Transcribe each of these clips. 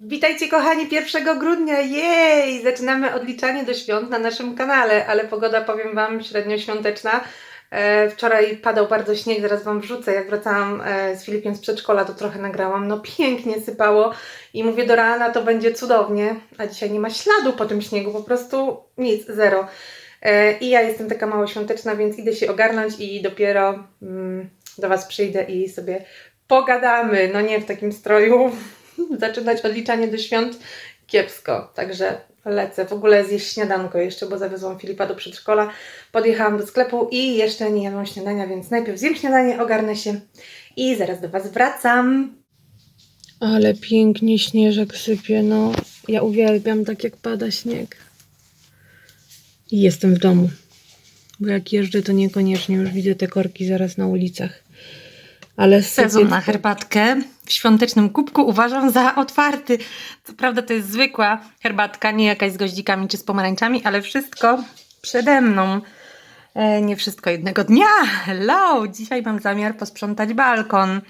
Witajcie kochani 1 grudnia, jej! Zaczynamy odliczanie do świąt na naszym kanale, ale pogoda powiem Wam średnio świąteczna. E, wczoraj padał bardzo śnieg, zaraz Wam wrzucę, jak wracałam e, z Filipiem z przedszkola, to trochę nagrałam, no pięknie sypało i mówię do rana to będzie cudownie, a dzisiaj nie ma śladu po tym śniegu, po prostu nic, zero. E, I ja jestem taka mało świąteczna, więc idę się ogarnąć i dopiero mm, do Was przyjdę i sobie pogadamy, no nie w takim stroju, zaczynać odliczanie do świąt kiepsko, także lecę. W ogóle zjeść śniadanko jeszcze, bo zawiozłam Filipa do przedszkola, podjechałam do sklepu i jeszcze nie jadłam śniadania, więc najpierw zjem śniadanie, ogarnę się i zaraz do Was wracam. Ale pięknie śnieżek sypie, no. Ja uwielbiam tak jak pada śnieg. I jestem w domu. Bo jak jeżdżę, to niekoniecznie już widzę te korki zaraz na ulicach. Ale Sezon na herbatkę w świątecznym kubku uważam za otwarty. Co prawda to jest zwykła herbatka, nie jakaś z goździkami czy z pomarańczami, ale wszystko przede mną. E, nie wszystko jednego dnia. Hello! Dzisiaj mam zamiar posprzątać balkon.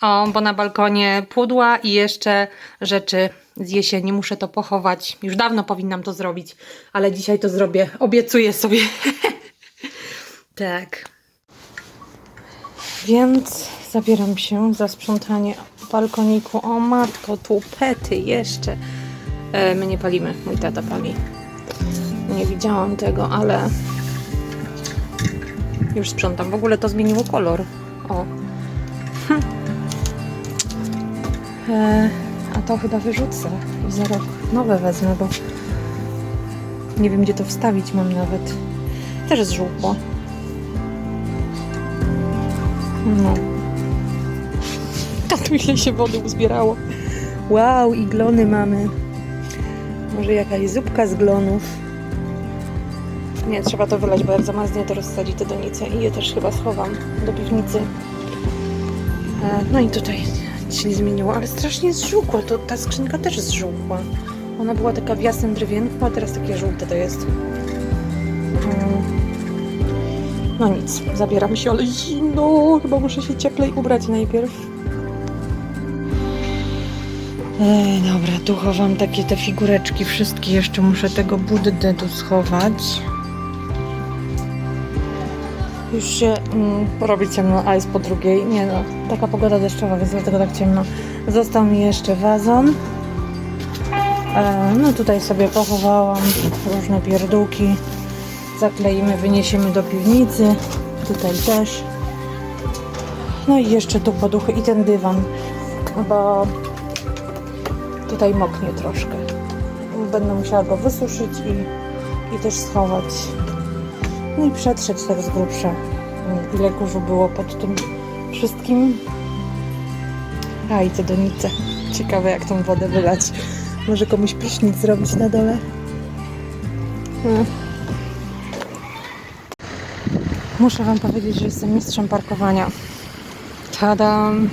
O, bo na balkonie pudła i jeszcze rzeczy z jesieni. Muszę to pochować. Już dawno powinnam to zrobić, ale dzisiaj to zrobię. Obiecuję sobie. tak. Więc zabieram się za sprzątanie balkoniku. O matko, tu pety jeszcze. E, my nie palimy, mój tata pali. Nie widziałam tego, ale już sprzątam. W ogóle to zmieniło kolor. O. Hm. E, a to chyba wyrzucę i za rok nowe wezmę, bo nie wiem gdzie to wstawić mam nawet. Też zżółkło. No. A tu ile się wody uzbierało. Wow, i glony mamy. Może jakaś zupka z glonów. Nie, trzeba to wylać, bo jak zamarznie, to rozsadzi te donice i je też chyba schowam do piwnicy. E, no i tutaj się nie zmieniło, ale strasznie zżółkło. To ta skrzynka też zżółkła. Ona była taka w jasnym drewienku, a teraz takie żółte to jest. Mm. No nic, zabieram się, ale zimno. Chyba muszę się cieplej ubrać najpierw. Ej, dobra, tu chowam takie te figureczki wszystkie. Jeszcze muszę tego Buddę tu schować. Już się mm, ciemno, a jest po drugiej. Nie no, taka pogoda deszczowa, więc dlatego tak ciemno. Został mi jeszcze wazon. E, no tutaj sobie pochowałam różne pierdółki zakleimy, wyniesiemy do piwnicy. Tutaj też. No i jeszcze tu poduchy i ten dywan, bo tutaj moknie troszkę. Będę musiała go wysuszyć i, i też schować. No i przetrzeć tak z grubsza, ile kurzu było pod tym wszystkim. A i te donice. Ciekawe jak tą wodę wylać. Może komuś prysznic zrobić na dole. Hmm. Muszę Wam powiedzieć, że jestem mistrzem parkowania. Tadam!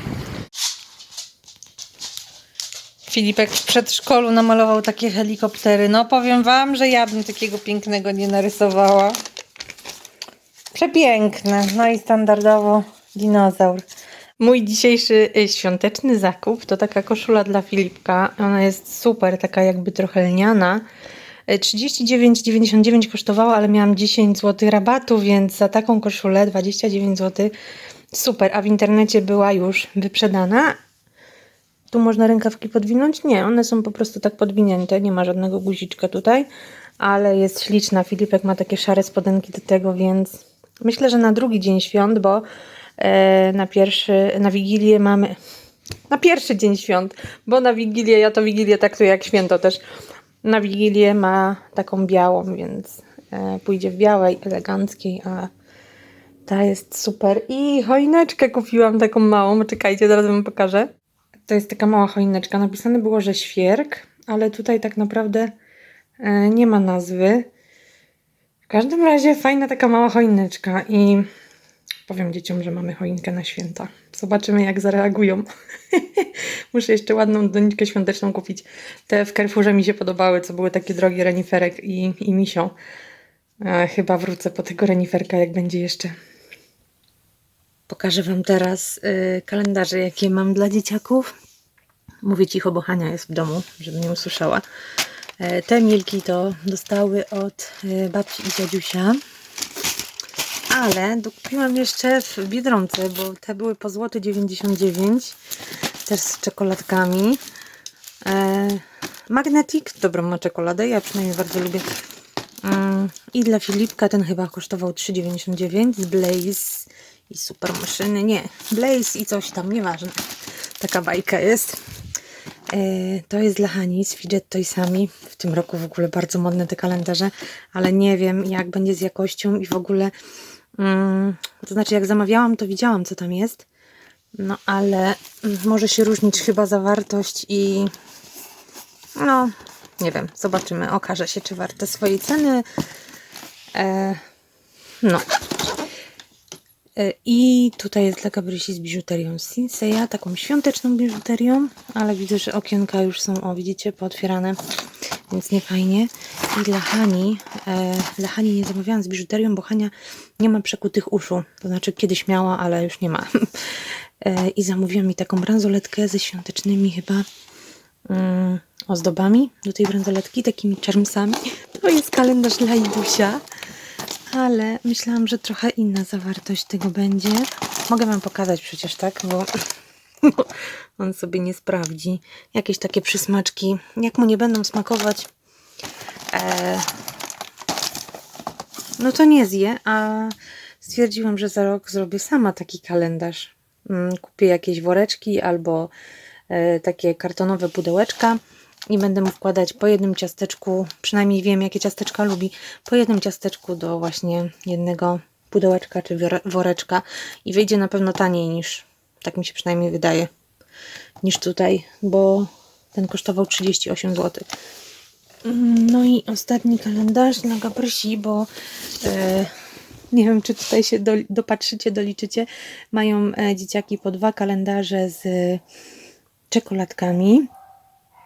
Filipek w przedszkolu namalował takie helikoptery. No powiem Wam, że ja bym takiego pięknego nie narysowała. Przepiękne. No i standardowo dinozaur. Mój dzisiejszy y, świąteczny zakup to taka koszula dla Filipka. Ona jest super, taka jakby trochę lniana. 39,99 kosztowała, ale miałam 10 zł rabatu, więc za taką koszulę 29 zł super, a w internecie była już wyprzedana. Tu można rękawki podwinąć? Nie, one są po prostu tak podwinięte, nie ma żadnego guziczka tutaj, ale jest śliczna. Filipek ma takie szare spodenki do tego, więc myślę, że na drugi dzień świąt, bo e, na pierwszy, na Wigilię mamy na pierwszy dzień świąt, bo na Wigilię, ja to Wigilię traktuję jak święto też, na Wigilię ma taką białą, więc e, pójdzie w białej, eleganckiej, a ta jest super. I choineczkę kupiłam taką małą, czekajcie, zaraz wam pokażę. To jest taka mała choineczka, napisane było, że świerk, ale tutaj tak naprawdę e, nie ma nazwy. W każdym razie fajna taka mała choineczka i powiem dzieciom, że mamy choinkę na święta. Zobaczymy, jak zareagują. Muszę jeszcze ładną doniczkę świąteczną kupić. Te w Carrefourze mi się podobały, co były takie drogie reniferek i, i misio. E, chyba wrócę po tego reniferka, jak będzie jeszcze. Pokażę Wam teraz y, kalendarze, jakie mam dla dzieciaków. Mówię cicho, bo Hania jest w domu, żeby nie usłyszała. E, Te milki to dostały od e, babci i dziadziusia. Ale dokupiłam jeszcze w Biedronce, bo te były po złoty 99. Też z czekoladkami. E, Magnetic, dobrą ma czekoladę, ja przynajmniej bardzo lubię. Mm, I dla Filipka ten chyba kosztował 3,99 z Blaze i super maszyny. Nie, Blaze i coś tam, nieważne. Taka bajka jest. E, to jest dla Hani z Fidget Toysami. W tym roku w ogóle bardzo modne te kalendarze, ale nie wiem jak będzie z jakością i w ogóle. Mm, to znaczy, jak zamawiałam, to widziałam, co tam jest. No ale mm, może się różnić chyba zawartość i no, nie wiem, zobaczymy. Okaże się, czy warte swojej ceny. E, no. E, I tutaj jest dla Gabrysi z biżuterią Sinseya, taką świąteczną biżuterią, ale widzę, że okienka już są, o widzicie, pootwierane, więc nie fajnie. I dla Hani, e, dla Hani nie zamawiałam z biżuterią, bo Hania nie ma przekutych uszu, to znaczy kiedyś miała, ale już nie ma. E, I zamówiłam mi taką bransoletkę ze świątecznymi chyba mm, ozdobami do tej bransoletki, takimi czermsami. To jest kalendarz dla Idusia, ale myślałam, że trochę inna zawartość tego będzie. Mogę Wam pokazać przecież, tak? Bo on sobie nie sprawdzi. Jakieś takie przysmaczki, jak mu nie będą smakować, e, no to nie zje, a stwierdziłam, że za rok zrobię sama taki kalendarz. Mm, Kupię jakieś woreczki albo e, takie kartonowe pudełeczka i będę mu wkładać po jednym ciasteczku, przynajmniej wiem jakie ciasteczka lubi, po jednym ciasteczku do właśnie jednego pudełeczka czy woreczka i wyjdzie na pewno taniej niż, tak mi się przynajmniej wydaje, niż tutaj, bo ten kosztował 38 zł. No i ostatni kalendarz dla Gabrysi, bo e, nie wiem, czy tutaj się do, dopatrzycie, doliczycie. Mają e, dzieciaki po dwa kalendarze z czekoladkami.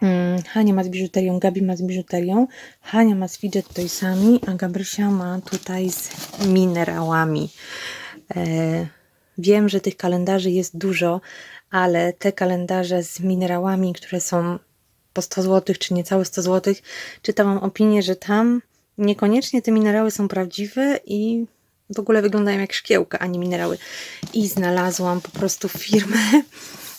Mm, Hania ma z biżuterią, Gabi ma z biżuterią, Hania ma z fidget toysami, a Gabrysia ma tutaj z minerałami. E, wiem, że tych kalendarzy jest dużo, ale te kalendarze z minerałami, które są po 100 zł, czy niecałe 100 zł, czytałam opinię, że tam niekoniecznie te minerały są prawdziwe i w ogóle wyglądają jak szkiełka, a nie minerały. I znalazłam po prostu firmę.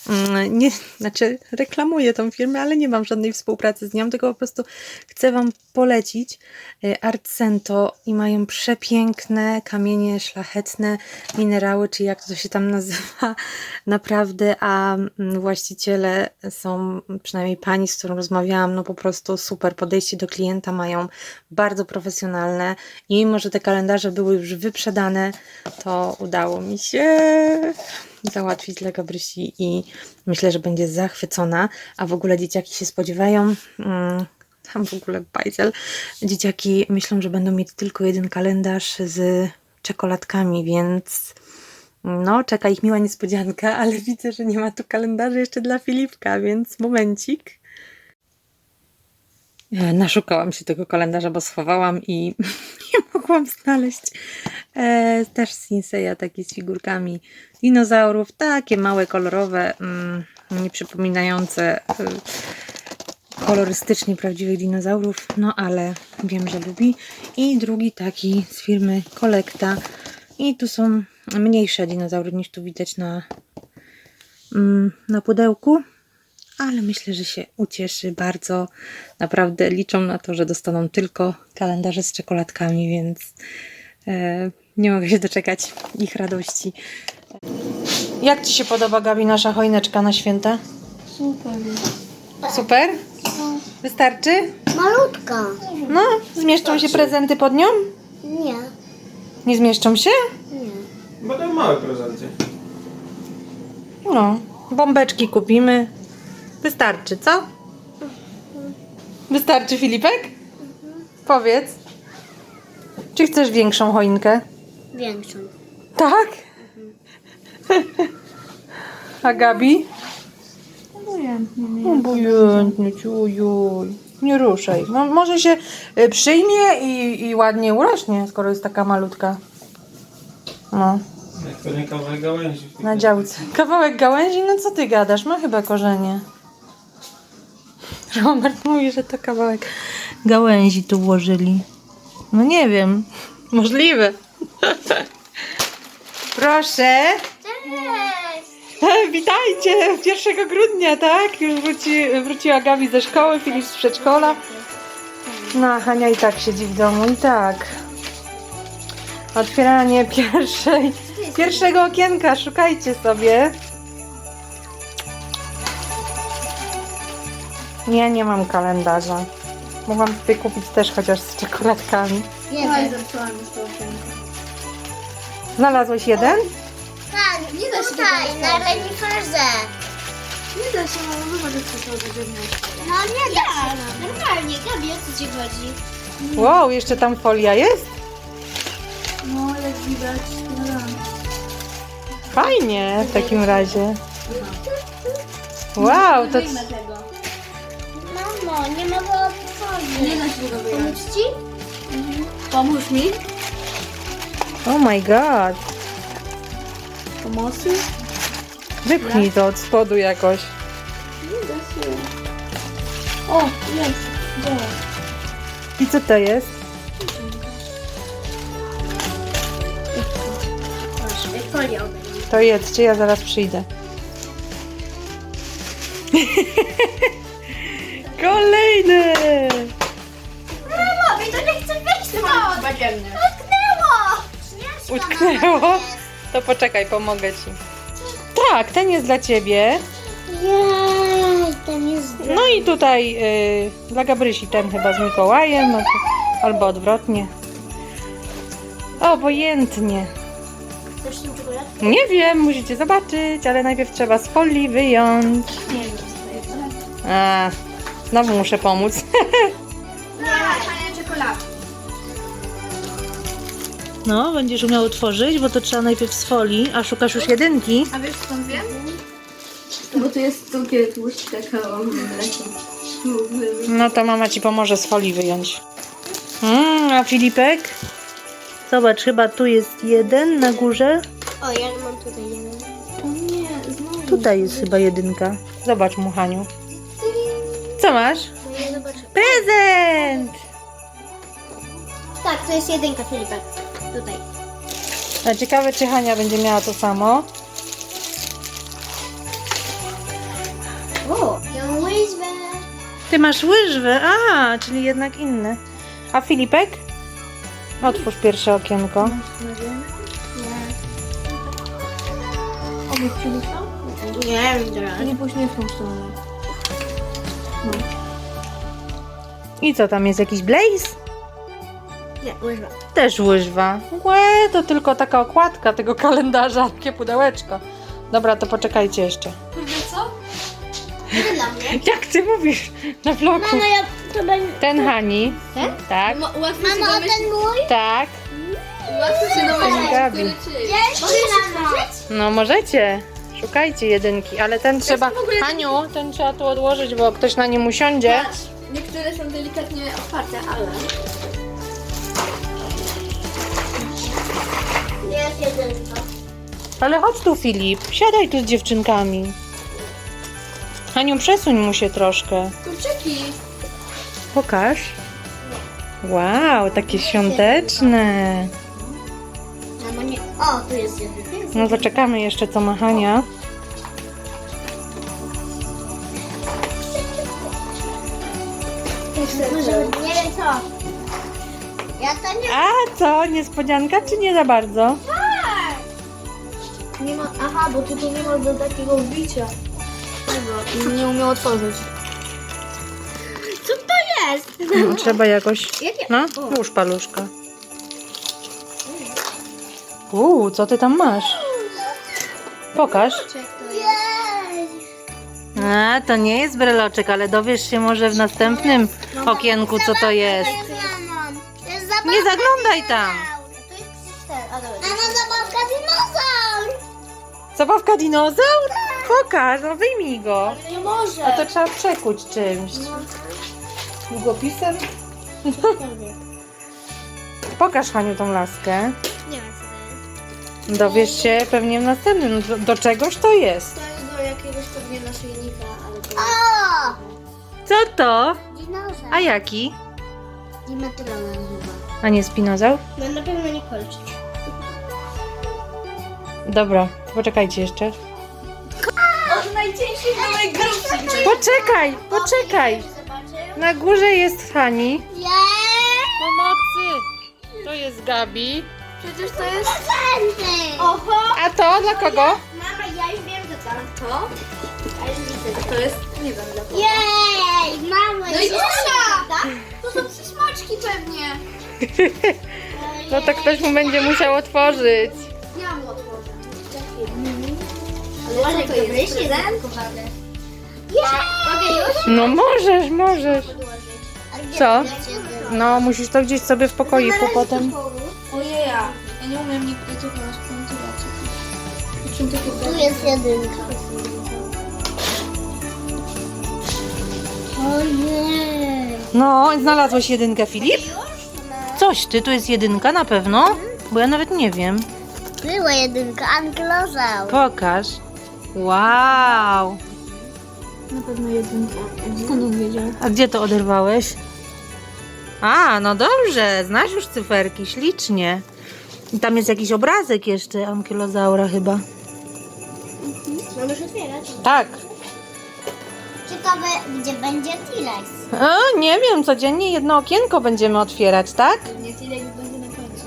Mm, Nie, znaczy reklamuję tą firmę, ale nie mam żadnej współpracy z nią, tylko po prostu chcę Wam polecić e, Arcento i mają przepiękne kamienie szlachetne, minerały, czy jak to się tam nazywa, naprawdę, a mm, właściciele są, przynajmniej pani, z którą rozmawiałam, no po prostu super podejście do klienta mają, bardzo profesjonalne i mimo, że te kalendarze były już wyprzedane, to udało mi się załatwić dla Gabrysi i myślę, że będzie zachwycona, a w ogóle dzieciaki się spodziewają, mm, tam w ogóle bajzel, dzieciaki myślą, że będą mieć tylko jeden kalendarz z czekoladkami, więc no, czeka ich miła niespodzianka, ale widzę, że nie ma tu kalendarzy jeszcze dla Filipka, więc momencik. E, Naszukałam się tego kalendarza, bo schowałam i nie mogłam znaleźć. E, też Sinseya, taki z figurkami dinozaurów, takie małe, kolorowe, mm, nie przypominające y, kolorystycznie prawdziwych dinozaurów, no ale wiem, że lubi. I drugi taki z firmy Kolekta. I tu są mniejsze dinozaury niż tu widać na, mm, na pudełku. Ale myślę, że się ucieszy bardzo. Naprawdę liczą na to, że dostaną tylko kalendarze z czekoladkami, więc e, nie mogę się doczekać ich radości. Jak Ci się podoba, Gabi, nasza choineczka na święta? Super. Super? Wystarczy? Malutka. No, zmieszczą się prezenty pod nią? Nie, Nie zmieszczą się? nie. Będą małe prezenty. No, bombeczki kupimy. Wystarczy, co? Wystarczy, Filipek? Powiedz. Czy chcesz większą choinkę? Większą. Tak? A Gabi? Obojętnie, ciujuj. Nie ruszaj. No, może się y, przyjmie i, i ładnie urośnie, skoro jest taka malutka. No, Jak to nie kawałek gałęzi. na działce. Kawałek gałęzi? No co ty gadasz? Ma chyba korzenie. Robert mówi, że to kawałek gałęzi tu włożyli. No nie wiem. Możliwe. Proszę. Witajcie! 1 grudnia, tak? Już wróci, wróciła Gabi ze szkoły, Filip z przedszkola. No, Hania i tak siedzi w domu i tak. Otwieranie pierwszej, pierwszego okienka, szukajcie sobie. Nie, nie mam kalendarza. Mogłam sobie kupić też chociaż z czekoladkami. Jeden. Znalazłeś jeden? Tak, nie da się tutaj, na reniferze. Nie da się, mamo, zobacz, jak to są No nie da się. Normalnie, Gabi, o co ci chodzi? Wow, jeszcze tam folia jest? No, jak widać, no. Fajnie w takim razie. Wow, to Wyjmę tego. Mamo, nie mogę otworzyć. Nie da się tego wyjąć. Pomóc ci? Pomóż mi. Oh my god. Pomocy? Wypchnij to od spodu jakoś. Nie da się. O, jest. Działa. I co to jest? Proszę, folią. To jedzcie, ja zaraz przyjdę. Utknęło. To poczekaj, pomogę ci. Tak, ten jest dla ciebie. Jej, ten jest No i tutaj y, dla Gabrysi ten chyba z Mikołajem, no to- albo odwrotnie. Obojętnie. Chcesz? Nie wiem, musicie zobaczyć, ale najpierw trzeba z folii wyjąć. Nie wiem. A, znowu muszę pomóc. No, będziesz umiał otworzyć, bo to trzeba najpierw z folii, a szukasz już jedynki. A wiesz skąd wiem? Bo tu jest cukier, tłuszcz, kakao, mleko. No to mama ci pomoże z folii wyjąć. Mm, a Filipek? Zobacz, chyba tu jest jeden na górze. O, ja mam tutaj jeden. O nie, znowu. Tutaj jest chyba jedynka. Zobacz, Muchaniu. Co masz? No ja zobaczę. Prezent! Tak, to jest jedynka, Filipek. Tutaj. A ciekawe, czy Hania będzie miała to samo. O, ją łyżwę. Ty masz łyżwy, a, czyli jednak inne. A Filipek? Otwórz pierwsze okienko. Obok Filipa? Nie wiem teraz. Nie w tą stronę. I co tam jest, jakiś blaze? Nie, łyżwa. Też łyżwa. Łe, to tylko taka okładka tego kalendarza, takie pudełeczko. Dobra, to poczekajcie jeszcze. Kurde, co? Nie dla mnie. Jak ty mówisz na vlogu? Mamo, ja to będzie... Ten Hani. Ten? Tak, Ma, łatwo się Mamo, a domyślić, ten mój? tak. łatwo się domyślić, Gabi. który czyj. Jeszcze raz. No możecie. Szukajcie jedynki, ale ten trzeba... w ogóle- Haniu, ten trzeba tu odłożyć, bo ktoś na nim usiądzie. Niektóre są delikatnie otwarte, ale... Jest jedynka. Ale chodź tu Filip, siadaj tu z dziewczynkami. Haniu, przesuń mu się troszkę. Kurczyki. Pokaż. Wow, takie świąteczne. Mamo, nie... O, tu jest jedynka. No zaczekamy jeszcze co ma Hania. Nie wiem co. Ja to nie... A co, niespodzianka czy nie za bardzo? Nie ma... Aha, bo ty tu nie masz do takiego wbicia. Tego. Nie umiał otworzyć. Co to jest? No, trzeba jakoś... No, włóż paluszka. Uuu, co ty tam masz? Pokaż. A, to nie jest breloczek, ale dowiesz się może w następnym okienku, co to jest. Nie zaglądaj tam. To jest ten, a dobra. Mama, zabawka dinozaur. Zabawka dinozaur? Pokaż, no wyjmij go. Nie może. A to trzeba przekuć czymś. Długopisem? Pokaż Haniu tą laskę. Nie wiem co to jest. Dowiesz się pewnie w następnym. Do, do czegoś to jest. To jest do jakiegoś pewnie naszyjnika, ale to... O! Co to? Dinozaur. A jaki? Dimetylona chyba. A nie spinozaur? No na pewno nie kolczyk. Dobra, poczekajcie jeszcze. Od najcieńszych do najgrubszych. Poczekaj, poczekaj. Na górze jest Hani. Pomocy! To jest Gabi. Przecież to jest... Oho! A to dla kogo? Mama, ja już wiem, że to. To? A już widzę. To jest... Nie wiem dla kogo. Jej! Mamo, No i! To są przysmaczki pewnie. No to ktoś mu będzie musiał otworzyć. Ja mu otworzę. Ale co to jest? jest Prezent? Mogę już? No możesz, możesz. Co? No musisz to gdzieś sobie w pokoiku potem. Ojeja. Ja nie umiem nigdy tego Tu jest jedynka. Ojej! No, znalazłeś jedynkę, Filip? Coś ty, tu jest jedynka na pewno? Bo ja nawet nie wiem. Była jedynka, ankylozaur. Pokaż. Wow. Na pewno jedynka. Skąd on wiedział? A gdzie to oderwałeś? A, no dobrze, znasz już cyferki, ślicznie. I tam jest jakiś obrazek jeszcze ankylozaura chyba. Mamy już otwierać. Tak. Ciekawe, gdzie będzie T-Rex. A, nie wiem, codziennie jedno okienko będziemy otwierać, tak? Nie tyle jak będzie na końcu.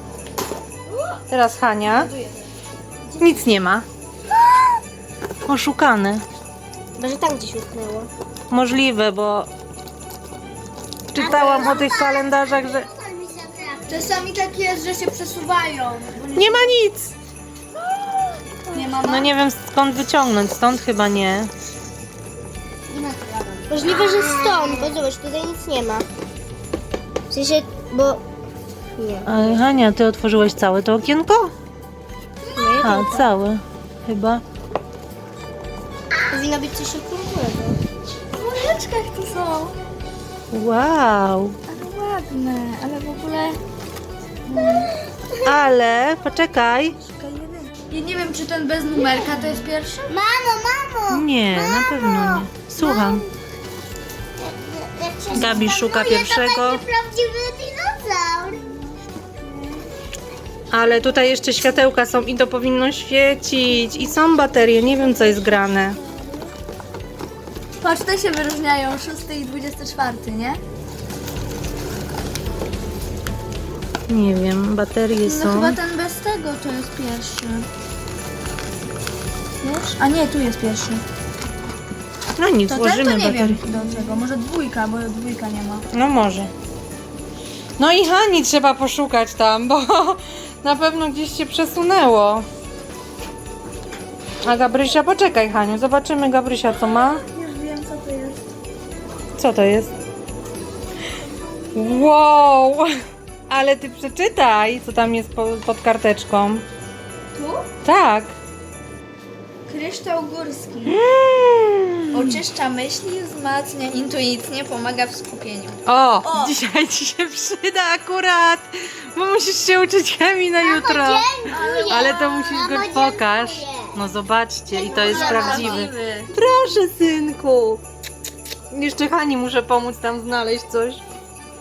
Teraz Hania. Nic nie ma. Oszukane. Może tam gdzieś utknęło. Możliwe, bo czytałam o tych kalendarzach, że Czasami tak jest, że się przesuwają. nie ma nic. Nie ma No nie wiem skąd wyciągnąć, stąd chyba nie. Możliwe, że stąd, bo zobacz, tutaj nic nie ma. W sensie, bo... Nie. Ale Hania, ty otworzyłeś całe to okienko? A, całe. Chyba. Powinno być coś okrągłego. W woreczkach tu są. Wow. Ale ładne, ale w ogóle... Ale, poczekaj. Ja nie wiem, czy ten bez numerka to jest pierwszy? Mamo, mamo! Nie, na pewno nie. Słucham. Gabi szuka to pierwszego. prawdziwy dinozaur. Ale tutaj jeszcze światełka są i to powinno świecić. I są baterie, nie wiem co jest grane. Patrz, te się wyróżniają, 6 i 24, nie? Nie wiem, baterie No są. chyba ten bez tego to jest pierwszy. Wiesz? A nie, tu jest pierwszy. No nic, To ten włożymy to nie baterię. wiem do czego. Może dwójka, bo dwójka nie ma. No może. No i Hani trzeba poszukać tam, bo na pewno gdzieś się przesunęło. A Gabrysia, poczekaj Haniu, zobaczymy Gabrysia co ma. Już wiem co to jest. Co to jest? Wow! Ale ty przeczytaj, co tam jest po, pod karteczką. Tu? Tak. Kryształ górski. Mm. Oczyszcza myśli, wzmacnia intuicję, pomaga w skupieniu. O, O! dzisiaj ci się przyda akurat, bo musisz się uczyć chemii na jutro. Dziękuję. Ale to musisz go pokaż. dziękuję. No zobaczcie, i to jest prawdziwy. Proszę, synku. Jeszcze Hani muszę pomóc tam znaleźć coś.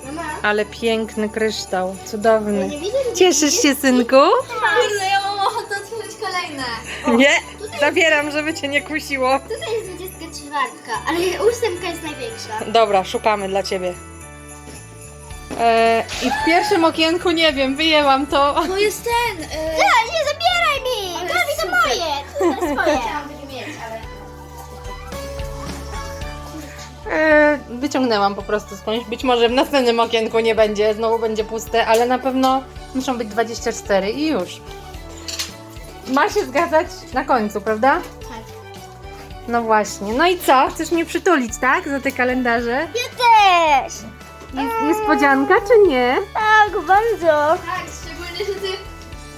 Mama, Ale piękny kryształ, cudowny. Cieszysz się, synku? Kurde, ja mam ochotę otworzyć kolejne. Nie, zabieram, żeby cię nie kusiło. Tutaj jest 24, ale ósemka jest największa. Dobra, szukamy dla ciebie. E, I w pierwszym okienku, nie wiem, wyjęłam to. To jest ten. E... Nie, nie zabieraj mi! Ale Gabi, to super. moje! To jest. Chciałam mieć, ale... E, wyciągnęłam po prostu skądś. Być może w następnym okienku nie będzie, znowu będzie puste, ale na pewno muszą być 24 i już. Ma się zgadzać na końcu, prawda? Tak. No właśnie. No i co? Chcesz mnie przytulić, tak? Za te kalendarze? Ja też! Jest niespodzianka, czy nie? Tak, bardzo. Tak, szczególnie, że ty...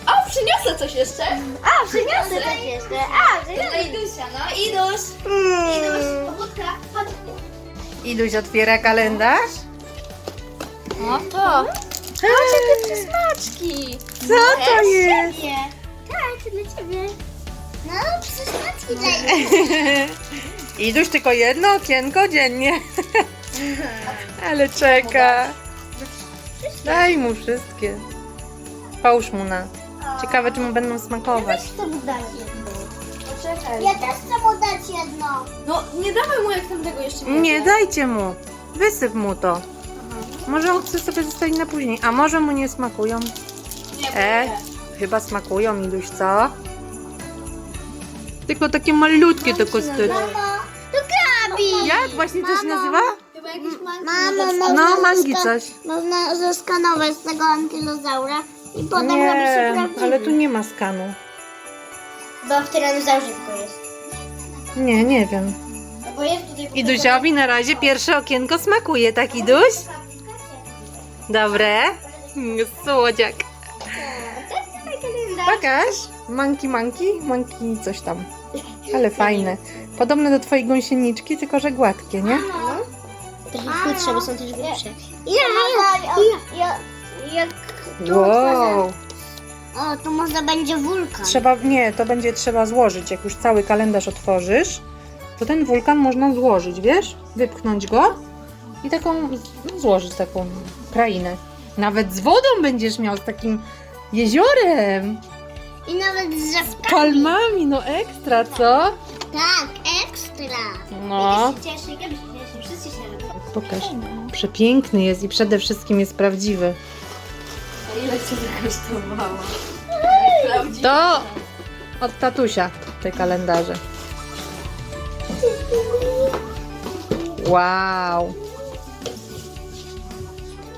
O, przyniosę coś jeszcze. A, przyniosę coś jeszcze. A, Dla przyniosę. Idusia, no. Idus, pobudka, chodź. Iduś otwiera kalendarz. O, to. Patrz, jakie przysmaczki. Co to jest? Tak, to dla ciebie. No, przysmaczki dla mnie. Iduś tylko jedno okienko dziennie. Ale czeka. Daj mu wszystkie. Połóż mu na. Ciekawe, czy mu będą smakować. Chcę mu dać jedno. Poczekaj. Ja też chcę mu dać jedno. No, nie dawaj mu jak tam tego jeszcze Nie, dajcie mu. Wysyp mu to. Może on chce sobie zostawić na później. A może mu nie smakują? Nie, E, chyba smakują, Miluś, co? Tylko takie malutkie te kosteczki. Mamo, to krabi. Jak właśnie to się nazywa? Chyba jakiś manki. Mamo, można No, mangi zeska- coś. Można zeskanować tego ankylozaura i potem robi się Nie, prawdziwy. ale tu nie ma skanu. Bo w tyranozaurze tylko jest. Nie, nie wiem. No bo jest tutaj... Idusiowi na razie pierwsze okienko smakuje, tak Iduś? Dobre? Mm, Słodziak. Pokaż. Manki, manki, manki coś tam. Ale fajne. Podobne do twojej gąsieniczki, tylko że gładkie, nie? Trochę chudsze, bo są też grubsze. Ja, ja, ja, jak tu Wow. O, tu może będzie wulkan. Trzeba, nie, to będzie trzeba złożyć. Jak już cały kalendarz otworzysz, to ten wulkan można złożyć, wiesz? Wypchnąć go i taką, no, złożyć taką krainę. Nawet z wodą będziesz miał, z takim jeziorem. I nawet z drzewkami. Palmami, no ekstra, co? Tak, ekstra. No. Ja się cieszę, ja się cieszę, wszyscy się. Pokaż. Przepiękny jest i przede wszystkim jest prawdziwy. A ile cię zakosztowało? To od tatusia te kalendarze. Wow.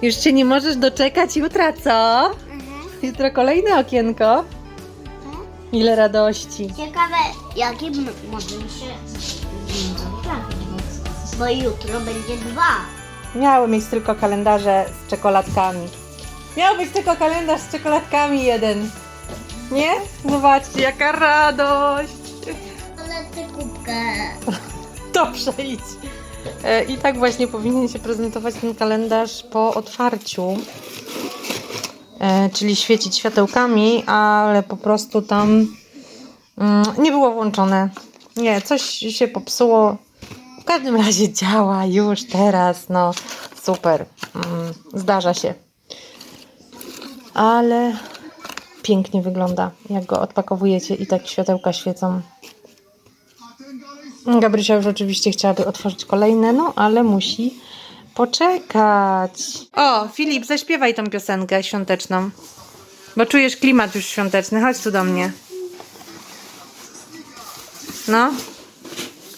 Już się nie możesz doczekać jutra, co? Jutro kolejne okienko. Ile radości. Ciekawe, jakie m- możemy się Bo jutro będzie dwa. Miały mieć tylko kalendarze z czekoladkami. Miał być tylko kalendarz z czekoladkami jeden. Nie? Zobaczcie, jaka radość. Ale ty kubkę. Dobrze, idź. E, I tak właśnie powinien się prezentować ten kalendarz po otwarciu. E, Czyli świecić światełkami, ale po prostu tam mm, nie było włączone. Nie, coś się popsuło. W każdym razie działa już teraz. No super. Mm, Zdarza się. Ale pięknie wygląda, jak go odpakowujecie i tak światełka świecą. Gabrysia już oczywiście chciałaby otworzyć kolejne, no ale musi poczekać. O, Filip, zaśpiewaj tą piosenkę świąteczną. Bo czujesz klimat już świąteczny. Chodź tu do mnie. No,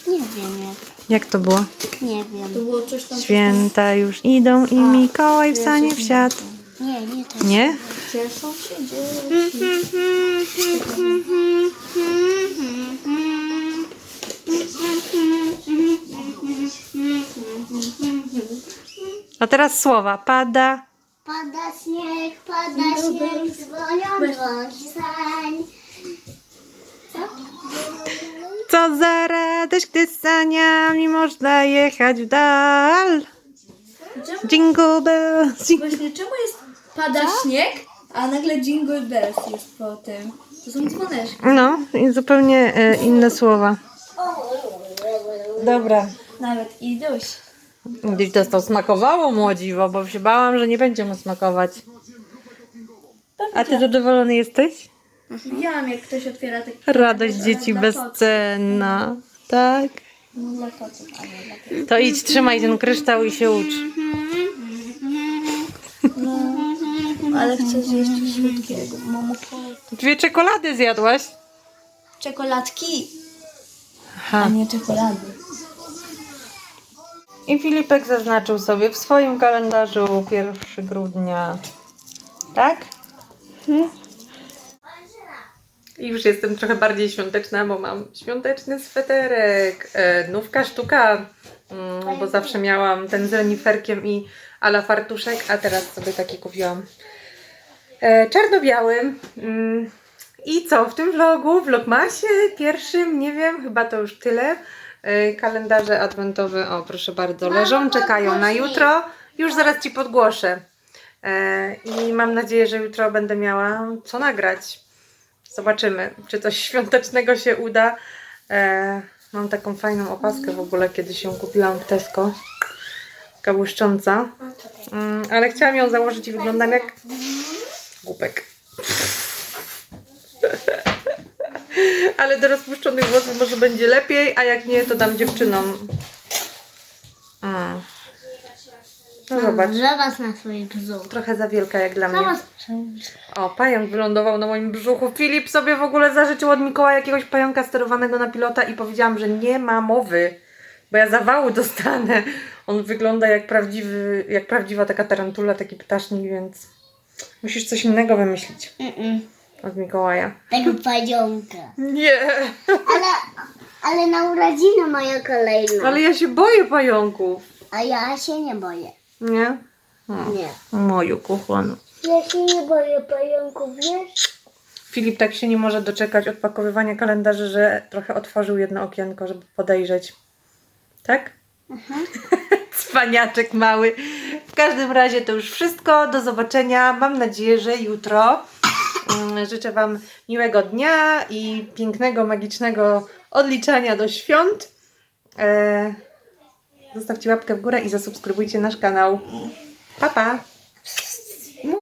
Nie wiem jak. jak to było? Nie wiem. To było coś tam. Święta już idą i Mikołaj w sanie wsiadł. Nie, nie to. Nie? Cieszą się dzieci. A teraz słowa. Pada. Pada śnieg, pada śnieg, dzwonią dzwonki sań. Co za radość, gdy z saniami można jechać w dal. Jingle bells. właśnie czemu jest pada śnieg, a nagle jingle bells jest po tym? To są dzwoneczki. No, i zupełnie e, inne słowa. Dobra. Nawet iduś. Gdzieś to, to smakowało młodziwo, bo się bałam, że nie będzie mu smakować. A ty zadowolony jesteś? Widziałam jak ktoś otwiera taki Radość dzieci bezcenna. Tak? No dla kotów, a nie dla tych. To idź, trzymaj ten kryształ i się ucz. Ale chcę zjeść coś słodkiego. Mamo, Dwie czekolady zjadłaś? Czekoladki, Aha. a nie czekolady. I Filipek zaznaczył sobie w swoim kalendarzu 1 grudnia. Tak? I już jestem trochę bardziej świąteczna, bo mam świąteczny sweterek. E, nówka sztuka, mm, bo zawsze miałam ten z reniferkiem i ala fartuszek, a teraz sobie taki kupiłam. E, czarno-biały. Mm, I co, w tym vlogu, vlogmasie pierwszym, nie wiem, chyba to już tyle. E, Kalendarze adwentowe, o proszę bardzo, leżą, czekają na jutro. Już zaraz Ci podgłoszę. E, I mam nadzieję, że jutro będę miała co nagrać. Zobaczymy, czy coś świątecznego się uda. E, mam taką fajną opaskę w ogóle, kiedy się kupiłam w Tesco. Taka błyszcząca. Mm, ale chciałam ją założyć i wyglądam jak głupek. ale do rozpuszczonych włosów może będzie lepiej, a jak nie, to dam dziewczynom. Mm. No zobacz, Zobacz na swój brzuch. trochę za wielka jak dla mnie. O, pająk wylądował na moim brzuchu. Filip sobie w ogóle zażyczył od Mikołaja jakiegoś pająka sterowanego na pilota i powiedziałam, że nie ma mowy, bo ja zawału dostanę. On wygląda jak prawdziwy, jak prawdziwa taka tarantula, taki ptasznik, więc musisz coś innego wymyślić Mm-mm. Od Mikołaja. Tego pająka. Nie, Ale, ale na urodziny moja kolejna. ale ja się boję pająków. A ja się nie boję. Nie? Nie. Moju kochanu. Ja się nie boję pająków, wiesz? Filip tak się nie może doczekać odpakowywania kalendarzy, że trochę otworzył jedno okienko, żeby podejrzeć. Tak? Cwaniaczek mały. W każdym razie to już wszystko. Do zobaczenia. Mam nadzieję, że jutro. Mm, Życzę Wam miłego dnia i pięknego, magicznego odliczania do świąt. E, Zostawcie łapkę w górę i zasubskrybujcie nasz kanał. Pa, pa!